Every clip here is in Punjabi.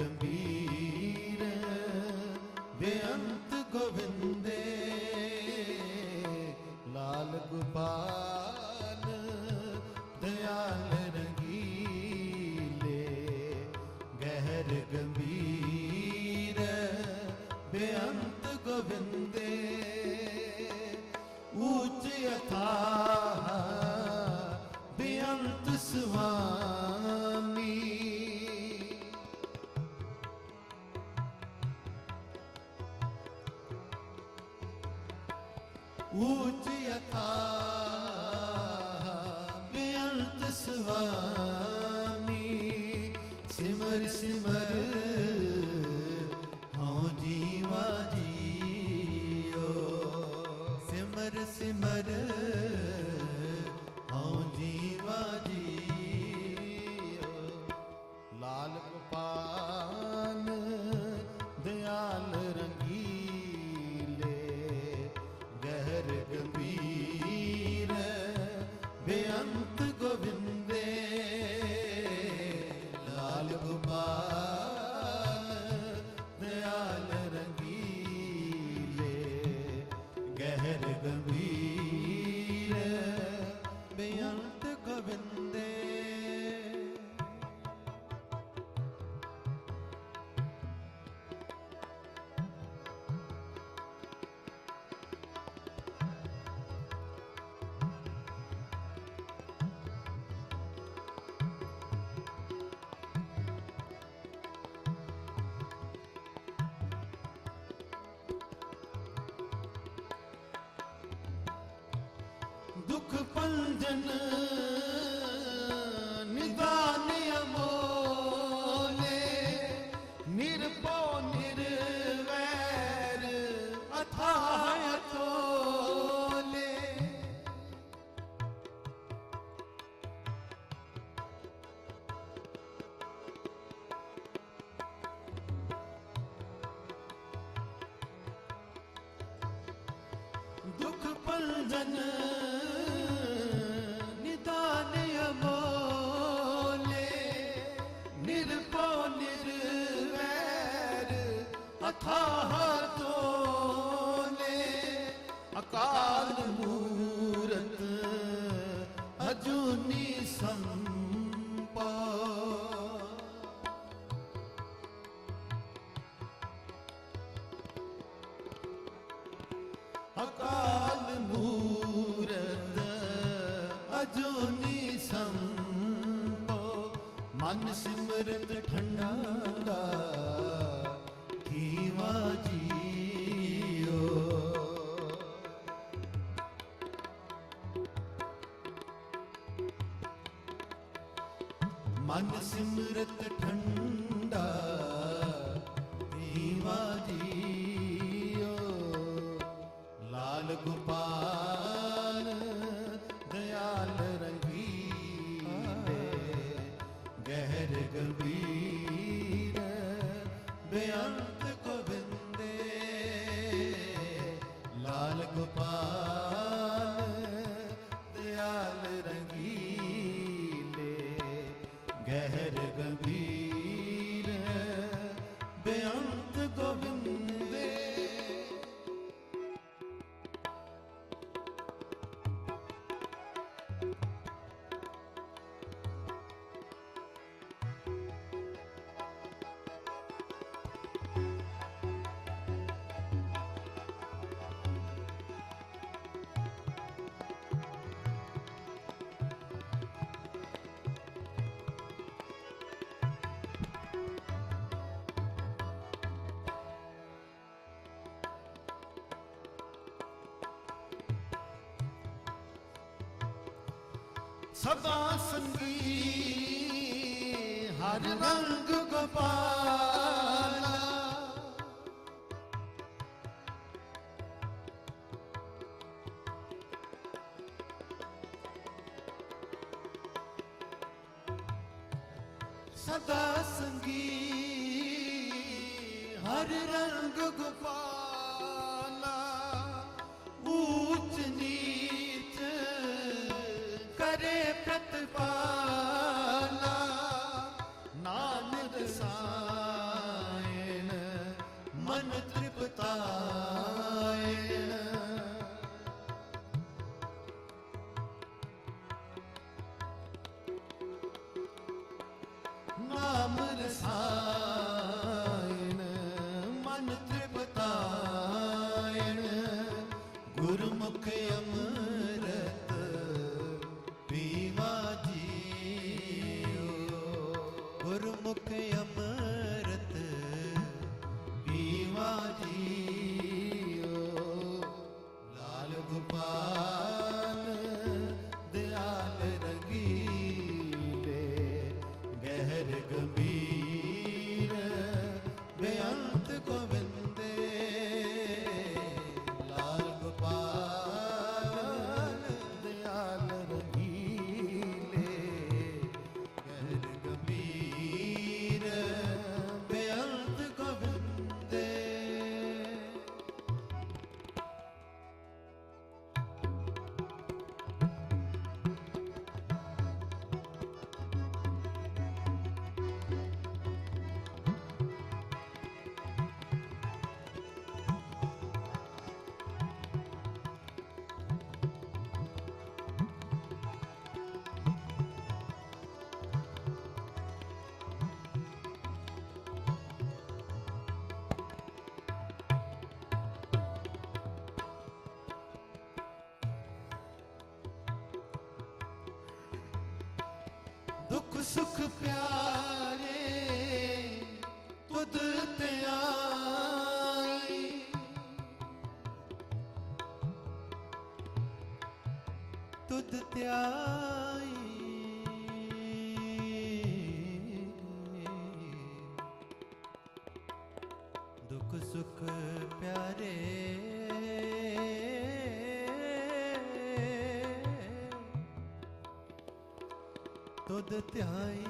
ਗੰਭੀਰ, ਬੇਅੰਤ ਗੋਬਿੰਦੇ ਲਾਲ ਗੋਪਾਲ, ਦਇਆਲ ਰੰਗੀਲੇ, ਗਹਿਰ ਗੰਭੀਰ, ਬੇਅੰਤ ਗੋਬਿੰਦੇ ਉੱਚ ਅਥਾਹ ਬੇਅੰਤ ਸੁਆ மறு ਦੁਖ ਪੰਜਨ ਨਿਦਾਨ ਅਮੋਲੇ ਨਿਰਭਉ ਨਿਰਵੈਰ ਅਥਾਹ ਅਥੋਲੇ। ਦੁਖ ਪੰਜਨ ਅਥਾਹ ਤੋਲੇ ਅਕਾਲ ਮੂਰਤ ਅਜੂਨੀ ਸੰਪਾ ਅਕਾਲ ਮੂਰਤ ਅਜੂਨੀ ਸੰਭੋ ਮਨ ਸਿਮਰਤ ਠੰਡਾ ਕੀਵਾ ਜੀਓ ਮਨ ਸਿਮਰਤ ਠੰਡਾ ਦੀਵਾ ਜੀਓ ਲਾਲ ਗੋਪਾਲ ਦਇਆਲ ਰੰਗੀਲੇ ਗਹਿਰ ਗੰਭੀਰ ਬੇਅੰਤ ਗਹਿਰ ਗੰਭੀਰ ਬੇਅੰਤ ਗੋਬਿੰਦੇ ਸਦਾ ਸੰਗੀ ਹਰ ਰੰਗ ਗੋਪਾਲਾ। ਜਗਤ ਪਾਲਾ ਨਾਨਕ ਮਨ ਤ੍ਰਿਪਤਾਇਣ। ਨਾਮ ਰਸਾਇਣ ਸੁਖ ਪਿਆਰੇ ਕੁਦਰਤ ਆਈ। ਤੁਧ ਧਿਆਈ ਪਦ ਧਿਆਈ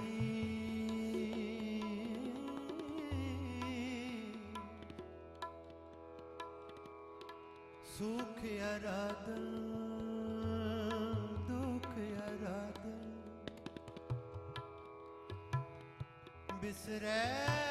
ਸੁਖ ਅਰਾਧਨ ਦੁਖ ਅਰਾਧਨ। ਬਿਸਰੈ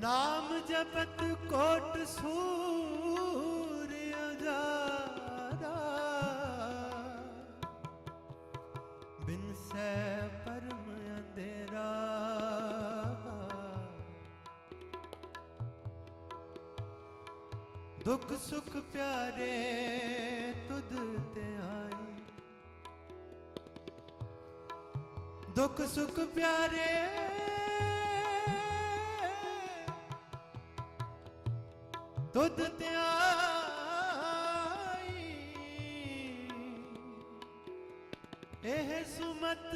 ਨਾਮ ਜਪਤ ਕੋਟ ਸੂਰ ਅਜਾਦਾ ਬਿਨ ਸੈ ਪਰਮ ਅੰਧੇਰਾ। ਦੁੱਖ ਸੁਖ ਪਿਆਰੇ ਤੁਧ ਤੇ ਆਈ। ਦੁੱਖ ਸੁਖ ਪਿਆਰੇ ਦੁੱਧ ਧਿਆਈ। ਇਹ ਸੁਮਤ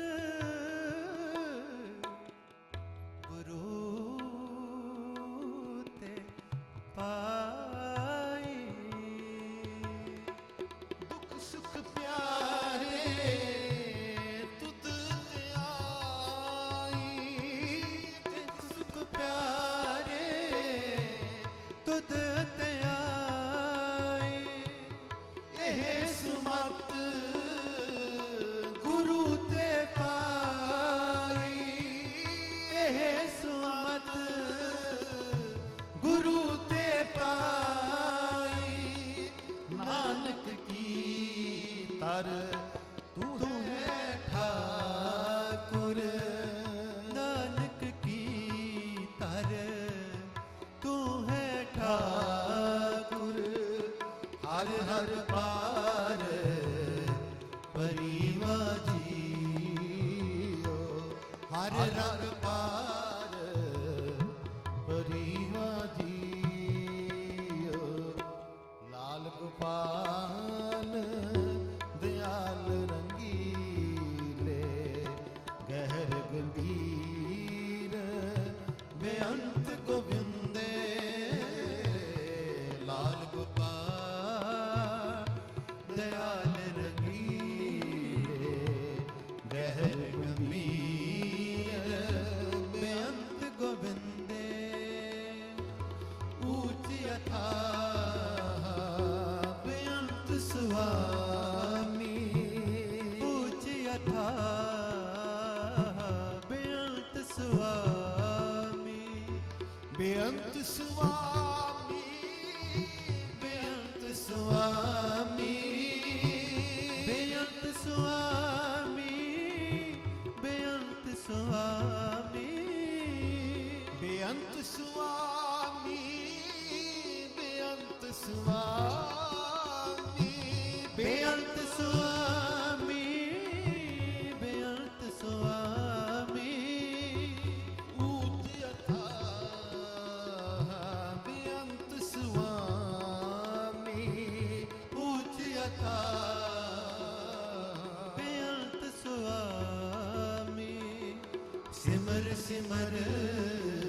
बेअंत गोविंद simar simar